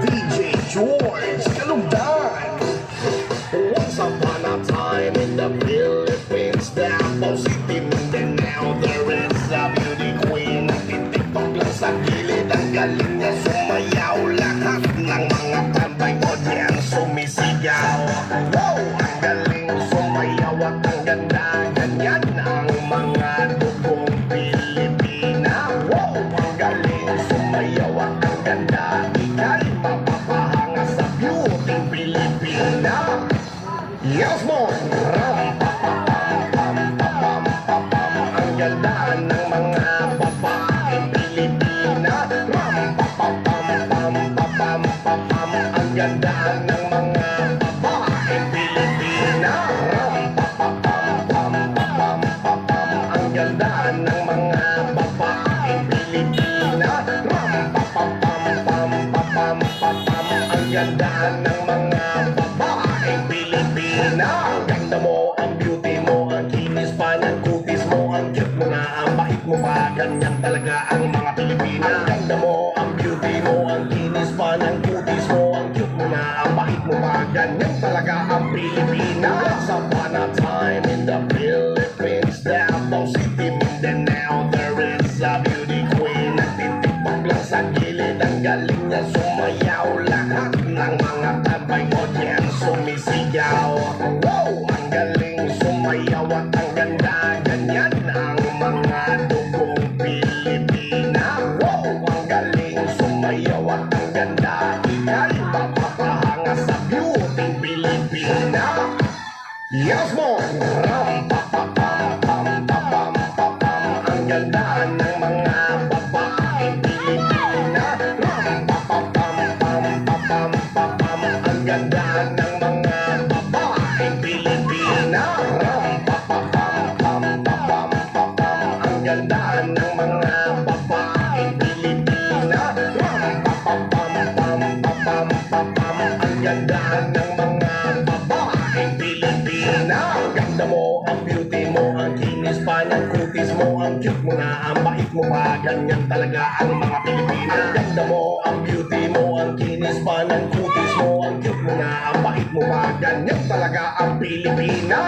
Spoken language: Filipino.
DJ George Kalugdan. Once upon a time in the Philippines, Davao City, Mindanao, there is a beauty queen. Nagtitiktok lang sa gilid, ang galing niya sumayaw. Lahat ng mga tambay ko diyan sumisigaw. Wow! Ang galing sumayaw at ang ganda. Ika'y mapapahanga sa beauty Pilipina. Yes, pam. Ang ganda ng mga babaeng Pilipina. Ang ganda ng mga ganda ng mga babaeng Pilipina. Ang ganda mo, ang beauty mo, ang kinis pa ng kutis mo, ang cute mo na, ang bait mo pa, ganyan talaga ang mga Pilipina. Ang ganda mo, ang beauty mo, ang kinis pa ng kutis mo, ang cute mo na, ang bait mo pa, ganyan talaga ang Pilipina. Once upon a time in the Philippines, Davao City, Mindanao, there is a beauty queen. Nagtitiktok lang sa gilid, ang galing niya sumisigaw. Wow! Ang galing sumayaw at ang ganda. Ganyan ang mga dugong Pilipina. Wow! Ang galing sumayaw at ang ganda. Ika'y mapapahanga sa beauty Pilipina. Yes, mo! Ram, pa, pa, pam, pa, pam, pa, pam. Ang ganda ng mo pa, ganyan talaga ang mga Pilipina. Ang ganda mo, ang beauty mo, ang kinis pa ng kutis mo, ang cute mo na, ang bait mo pa, ganyan talaga ang Pilipina.